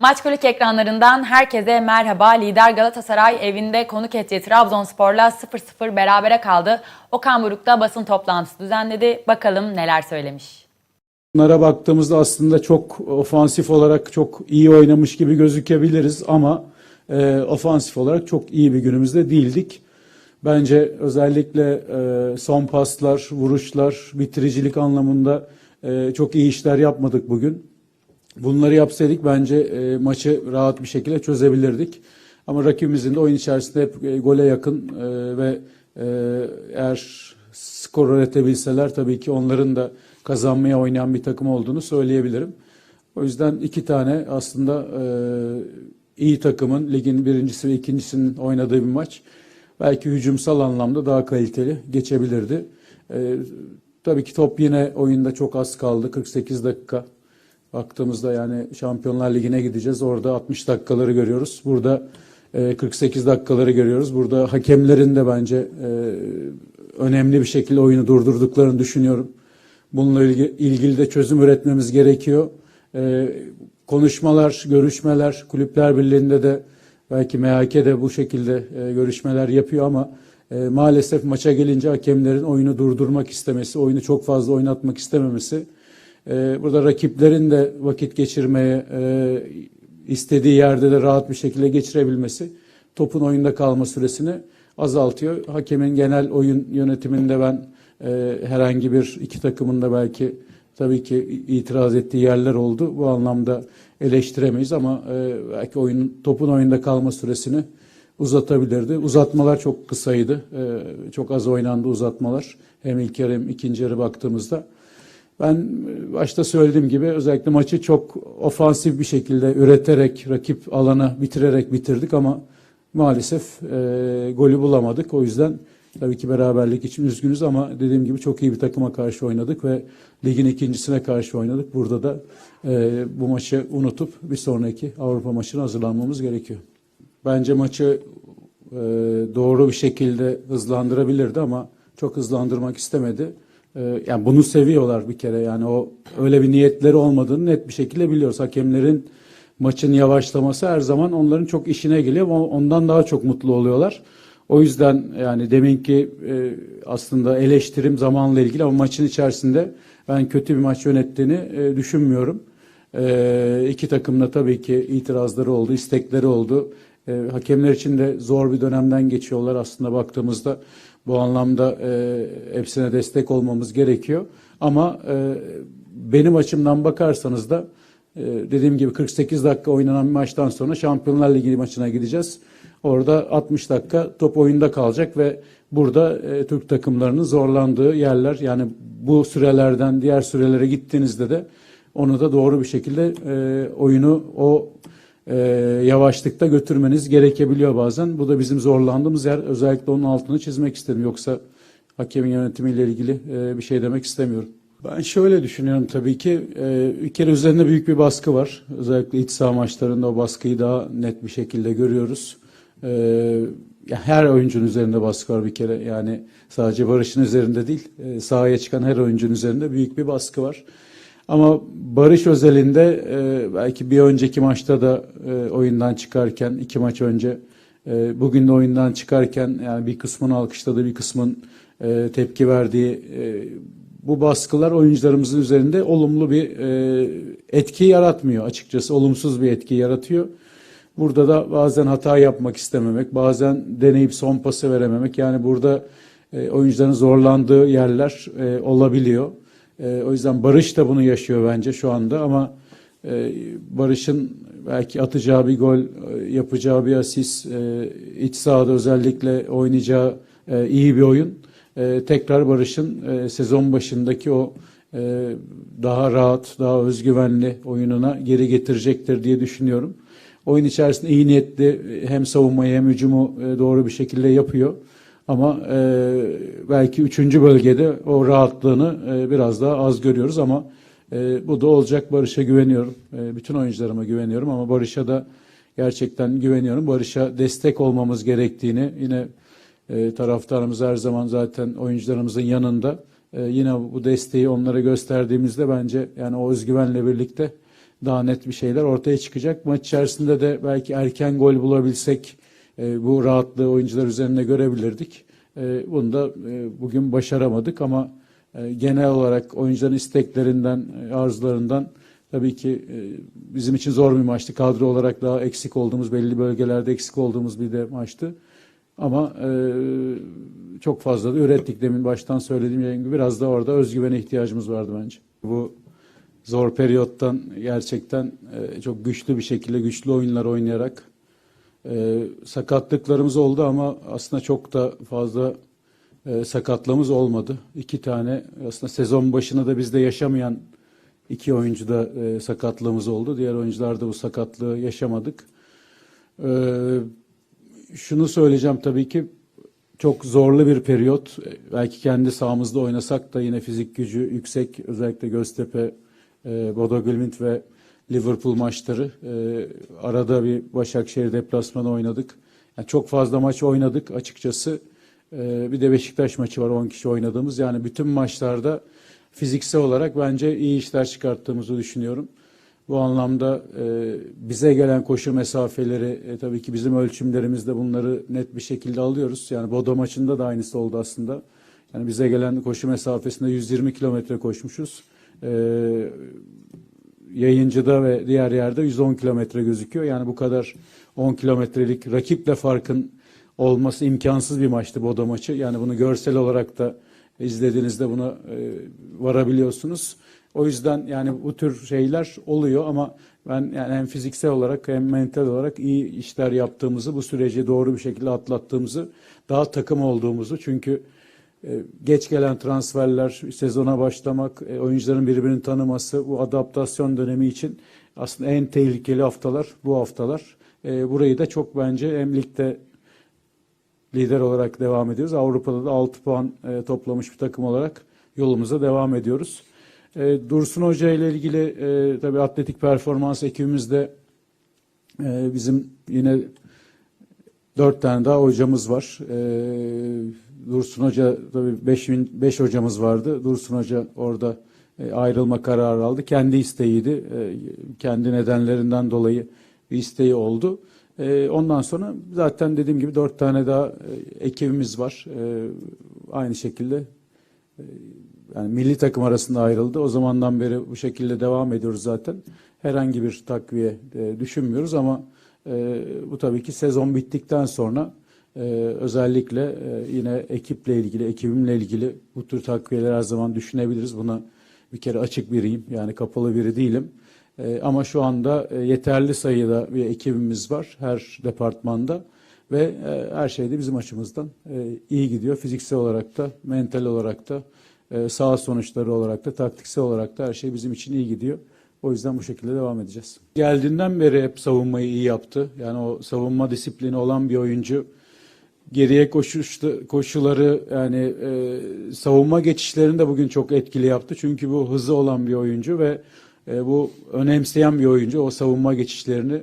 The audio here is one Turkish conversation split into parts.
Maç Kulük ekranlarından herkese merhaba. Lider Galatasaray evinde konuk ettiği Trabzonspor'la 0-0 berabere kaldı. Okan Buruk da basın toplantısı düzenledi. Bakalım neler söylemiş. Bunlara baktığımızda aslında çok ofansif olarak çok iyi oynamış gibi gözükebiliriz ama e, ofansif olarak çok iyi bir günümüzde değildik. Bence özellikle e, son paslar, vuruşlar, bitiricilik anlamında e, çok iyi işler yapmadık bugün. Bunları yapsaydık bence e, maçı rahat bir şekilde çözebilirdik. Ama rakibimizin de oyun içerisinde hep e, gole yakın e, ve e, eğer skor üretebilseler tabii ki onların da kazanmaya oynayan bir takım olduğunu söyleyebilirim. O yüzden iki tane aslında e, iyi takımın ligin birincisi ve ikincisinin oynadığı bir maç. Belki hücumsal anlamda daha kaliteli geçebilirdi. E, tabii ki top yine oyunda çok az kaldı. 48 dakika. Baktığımızda yani Şampiyonlar Ligi'ne gideceğiz. Orada 60 dakikaları görüyoruz. Burada e, 48 dakikaları görüyoruz. Burada hakemlerin de bence e, önemli bir şekilde oyunu durdurduklarını düşünüyorum. Bununla ilgi- ilgili de çözüm üretmemiz gerekiyor. E, konuşmalar, görüşmeler, kulüpler birliğinde de belki MHK bu şekilde e, görüşmeler yapıyor ama e, maalesef maça gelince hakemlerin oyunu durdurmak istemesi, oyunu çok fazla oynatmak istememesi, e, burada rakiplerin de vakit geçirmeye e, istediği yerde de rahat bir şekilde geçirebilmesi topun oyunda kalma süresini azaltıyor. Hakemin genel oyun yönetiminde ben e, herhangi bir iki takımın da belki tabii ki itiraz ettiği yerler oldu. Bu anlamda eleştiremeyiz ama e, belki oyun topun oyunda kalma süresini uzatabilirdi. Uzatmalar çok kısaydı. Çok az oynandı uzatmalar. Hem ilk yarı hem ikinci yarı baktığımızda. Ben başta söylediğim gibi özellikle maçı çok ofansif bir şekilde üreterek, rakip alanı bitirerek bitirdik ama maalesef e, golü bulamadık. O yüzden tabii ki beraberlik için üzgünüz ama dediğim gibi çok iyi bir takıma karşı oynadık ve ligin ikincisine karşı oynadık. Burada da e, bu maçı unutup bir sonraki Avrupa maçına hazırlanmamız gerekiyor. Bence maçı e, doğru bir şekilde hızlandırabilirdi ama çok hızlandırmak istemedi. E, yani bunu seviyorlar bir kere yani o öyle bir niyetleri olmadığını net bir şekilde biliyoruz. Hakemlerin maçın yavaşlaması her zaman onların çok işine geliyor ondan daha çok mutlu oluyorlar. O yüzden yani deminki e, aslında eleştirim zamanla ilgili ama maçın içerisinde ben kötü bir maç yönettiğini e, düşünmüyorum. E, iki tabii ki itirazları oldu, istekleri oldu. E, hakemler için de zor bir dönemden geçiyorlar aslında baktığımızda. Bu anlamda e, hepsine destek olmamız gerekiyor. Ama e, benim açımdan bakarsanız da e, dediğim gibi 48 dakika oynanan bir maçtan sonra Şampiyonlar Ligi maçına gideceğiz. Orada 60 dakika top oyunda kalacak ve burada e, Türk takımlarının zorlandığı yerler yani bu sürelerden diğer sürelere gittiğinizde de onu da doğru bir şekilde e, oyunu o e, yavaşlıkta götürmeniz gerekebiliyor bazen. Bu da bizim zorlandığımız yer. Özellikle onun altını çizmek istedim. Yoksa hakemin yönetimiyle ilgili e, bir şey demek istemiyorum. Ben şöyle düşünüyorum tabii ki. E, bir kere üzerinde büyük bir baskı var. Özellikle iç saha maçlarında o baskıyı daha net bir şekilde görüyoruz. E, ya her oyuncunun üzerinde baskı var bir kere. Yani sadece Barış'ın üzerinde değil, e, sahaya çıkan her oyuncunun üzerinde büyük bir baskı var. Ama Barış özelinde e, belki bir önceki maçta da e, oyundan çıkarken iki maç önce e, bugün de oyundan çıkarken yani bir kısmını alkışladı bir kısmın e, tepki verdiği e, bu baskılar oyuncularımızın üzerinde olumlu bir e, etki yaratmıyor açıkçası olumsuz bir etki yaratıyor. Burada da bazen hata yapmak istememek, bazen deneyip son pası verememek. Yani burada e, oyuncuların zorlandığı yerler e, olabiliyor. E, o yüzden Barış da bunu yaşıyor bence şu anda ama e, Barış'ın belki atacağı bir gol, e, yapacağı bir asist, e, iç sahada özellikle oynayacağı e, iyi bir oyun. E, tekrar Barış'ın e, sezon başındaki o e, daha rahat, daha özgüvenli oyununa geri getirecektir diye düşünüyorum. Oyun içerisinde iyi niyetli hem savunmayı hem hücumu e, doğru bir şekilde yapıyor. Ama e, belki üçüncü bölgede o rahatlığını e, biraz daha az görüyoruz ama e, bu da olacak. Barış'a güveniyorum. E, bütün oyuncularıma güveniyorum ama Barış'a da gerçekten güveniyorum. Barış'a destek olmamız gerektiğini yine e, taraftarımız her zaman zaten oyuncularımızın yanında. E, yine bu desteği onlara gösterdiğimizde bence yani o özgüvenle birlikte daha net bir şeyler ortaya çıkacak. Maç içerisinde de belki erken gol bulabilsek e, bu rahatlığı oyuncular üzerinde görebilirdik. E, bunu da e, bugün başaramadık ama e, genel olarak oyuncuların isteklerinden, e, arzularından tabii ki e, bizim için zor bir maçtı. Kadro olarak daha eksik olduğumuz, belli bölgelerde eksik olduğumuz bir de maçtı. Ama e, çok fazla da ürettik demin baştan söylediğim gibi biraz da orada özgüvene ihtiyacımız vardı bence. Bu zor periyottan gerçekten e, çok güçlü bir şekilde güçlü oyunlar oynayarak e, sakatlıklarımız oldu ama aslında çok da fazla e, sakatlığımız olmadı. İki tane aslında sezon başına da bizde yaşamayan iki oyuncu da e, sakatlığımız oldu. Diğer oyuncularda bu sakatlığı yaşamadık. E, şunu söyleyeceğim tabii ki çok zorlu bir periyot. Belki kendi sahamızda oynasak da yine fizik gücü yüksek özellikle Göztepe, e, Bodo Glimt ve Liverpool maçları. E, arada bir Başakşehir deplasmanı oynadık. Yani çok fazla maç oynadık açıkçası. E, bir de Beşiktaş maçı var 10 kişi oynadığımız. Yani bütün maçlarda fiziksel olarak bence iyi işler çıkarttığımızı düşünüyorum. Bu anlamda e, bize gelen koşu mesafeleri e, tabii ki bizim ölçümlerimizde bunları net bir şekilde alıyoruz. Yani Bodo maçında da aynısı oldu aslında. Yani bize gelen koşu mesafesinde 120 kilometre koşmuşuz. E, yayıncıda ve diğer yerde 110 kilometre gözüküyor. Yani bu kadar 10 kilometrelik rakiple farkın olması imkansız bir maçtı Bodo maçı. Yani bunu görsel olarak da izlediğinizde buna e, varabiliyorsunuz. O yüzden yani bu tür şeyler oluyor ama ben yani hem fiziksel olarak hem mental olarak iyi işler yaptığımızı, bu süreci doğru bir şekilde atlattığımızı, daha takım olduğumuzu çünkü geç gelen transferler, sezona başlamak, e, oyuncuların birbirini tanıması, bu adaptasyon dönemi için aslında en tehlikeli haftalar bu haftalar. E, burayı da çok bence hem ligde lider olarak devam ediyoruz. Avrupa'da da 6 puan e, toplamış bir takım olarak yolumuza devam ediyoruz. E, Dursun Hoca ile ilgili e, tabii atletik performans ekibimizde e, bizim yine dört tane daha hocamız var. E, Dursun Hoca tabii beş, beş hocamız vardı. Dursun Hoca orada e, ayrılma kararı aldı. Kendi isteğiydi. E, kendi nedenlerinden dolayı bir isteği oldu. E, ondan sonra zaten dediğim gibi dört tane daha e, ekibimiz var. E, aynı şekilde e, yani milli takım arasında ayrıldı. O zamandan beri bu şekilde devam ediyoruz zaten. Herhangi bir takviye e, düşünmüyoruz ama e, bu tabii ki sezon bittikten sonra e, özellikle e, yine ekiple ilgili, ekibimle ilgili bu tür takviyeler her zaman düşünebiliriz. Buna bir kere açık biriyim. Yani kapalı biri değilim. E, ama şu anda e, yeterli sayıda bir ekibimiz var her departmanda ve e, her şeyde bizim açımızdan e, iyi gidiyor. Fiziksel olarak da, mental olarak da, e, sağ sonuçları olarak da, taktiksel olarak da her şey bizim için iyi gidiyor. O yüzden bu şekilde devam edeceğiz. Geldiğinden beri hep savunmayı iyi yaptı. Yani o savunma disiplini olan bir oyuncu. Geriye koşuştu, koşuları yani e, savunma geçişlerini de bugün çok etkili yaptı. Çünkü bu hızı olan bir oyuncu ve e, bu önemseyen bir oyuncu. O savunma geçişlerini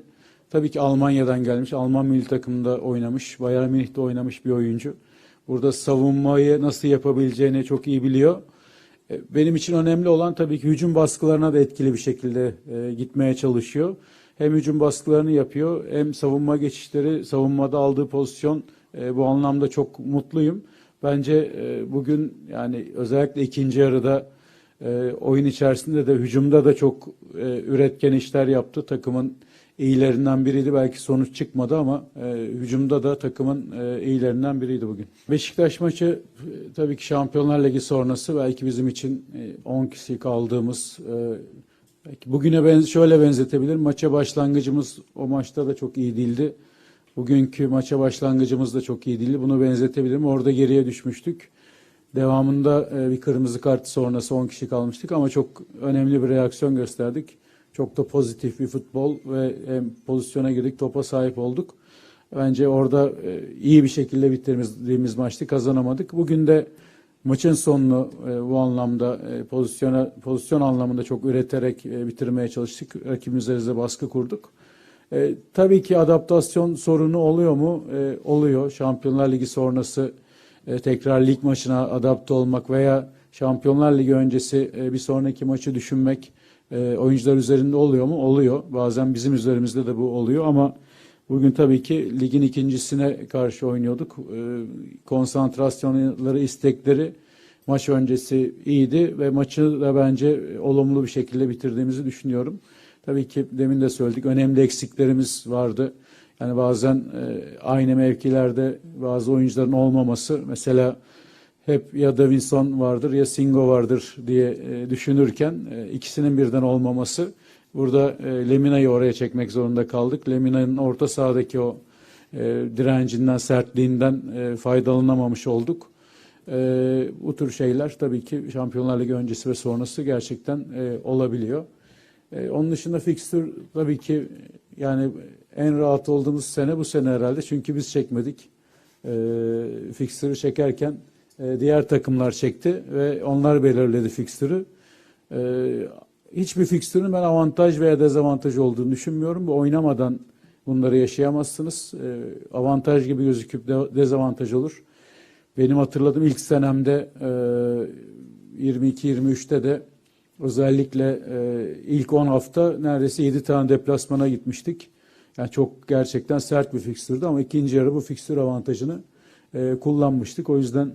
tabii ki Almanya'dan gelmiş. Alman milli takımında oynamış. Bayern Münih'te oynamış bir oyuncu. Burada savunmayı nasıl yapabileceğini çok iyi biliyor. E, Benim için önemli olan tabii ki hücum baskılarına da etkili bir şekilde e, gitmeye çalışıyor. Hem hücum baskılarını yapıyor hem savunma geçişleri, savunmada aldığı pozisyon e, bu anlamda çok mutluyum. Bence e, bugün yani özellikle ikinci yarıda e, oyun içerisinde de hücumda da çok e, üretken işler yaptı. Takımın iyilerinden biriydi. Belki sonuç çıkmadı ama e, hücumda da takımın e, iyilerinden biriydi bugün. Beşiktaş maçı e, tabii ki Şampiyonlar Ligi sonrası belki bizim için e, 10 kişi kaldığımız e, belki bugüne benz şöyle benzetebilirim. Maça başlangıcımız o maçta da çok iyi değildi. Bugünkü maça başlangıcımız da çok iyi değildi. Bunu benzetebilirim. Orada geriye düşmüştük. Devamında e, bir kırmızı kart sonrası 10 kişi kalmıştık ama çok önemli bir reaksiyon gösterdik. Çok da pozitif bir futbol ve hem pozisyona girdik, topa sahip olduk. Bence orada e, iyi bir şekilde bitirdiğimiz maçtı, kazanamadık. Bugün de maçın sonunu e, bu anlamda e, pozisyona pozisyon anlamında çok üreterek bitirmeye çalıştık. Rakibimiz üzerinde baskı kurduk. E, tabii ki adaptasyon sorunu oluyor mu? E, oluyor. Şampiyonlar Ligi sonrası e, tekrar lig maçına adapte olmak veya Şampiyonlar Ligi öncesi e, bir sonraki maçı düşünmek e, oyuncular üzerinde oluyor mu? Oluyor. Bazen bizim üzerimizde de bu oluyor ama bugün tabii ki ligin ikincisine karşı oynuyorduk. E, konsantrasyonları, istekleri maç öncesi iyiydi ve maçı da bence olumlu bir şekilde bitirdiğimizi düşünüyorum. Tabii ki demin de söyledik önemli eksiklerimiz vardı. Yani bazen e, aynı mevkilerde bazı oyuncuların olmaması mesela hep ya Davinson vardır ya Singo vardır diye e, düşünürken e, ikisinin birden olmaması burada e, Lemina'yı oraya çekmek zorunda kaldık. Lemina'nın orta sahadaki o direncinden, sertliğinden faydalanamamış olduk. Bu tür şeyler tabii ki Şampiyonlar Ligi öncesi ve sonrası gerçekten olabiliyor. Onun dışında fikstür tabii ki yani en rahat olduğumuz sene bu sene herhalde. Çünkü biz çekmedik. Fikstürü çekerken e, diğer takımlar çekti ve onlar belirledi fikstürü. E, hiçbir fikstürün ben avantaj veya dezavantaj olduğunu düşünmüyorum. Bu oynamadan bunları yaşayamazsınız. E, avantaj gibi gözüküp de, dezavantaj olur. Benim hatırladığım ilk senemde e, 22-23'te de özellikle ilk 10 hafta neredeyse 7 tane deplasmana gitmiştik. Yani çok gerçekten sert bir fikstürdü ama ikinci yarı bu fikstür avantajını kullanmıştık. O yüzden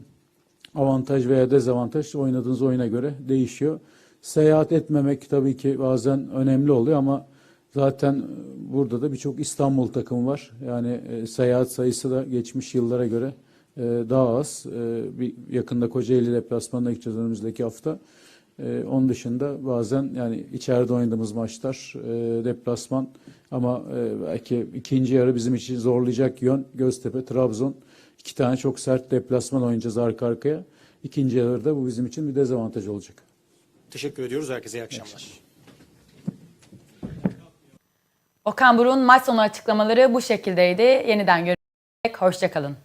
avantaj veya dezavantaj oynadığınız oyuna göre değişiyor. Seyahat etmemek tabii ki bazen önemli oluyor ama zaten burada da birçok İstanbul takımı var. Yani e, seyahat sayısı da geçmiş yıllara göre e, daha az. E, bir yakında Kocaeli deplasmanına gideceğiz önümüzdeki hafta. E, onun dışında bazen yani içeride oynadığımız maçlar e, deplasman ama e, belki ikinci yarı bizim için zorlayacak yön Göztepe, Trabzon. İki tane çok sert deplasman oynayacağız arka arkaya. İkinci yarıda bu bizim için bir dezavantaj olacak. Teşekkür ediyoruz. Herkese iyi akşamlar. Okan Buruk'un maç sonu açıklamaları bu şekildeydi. Yeniden görüşmek. Hoşçakalın.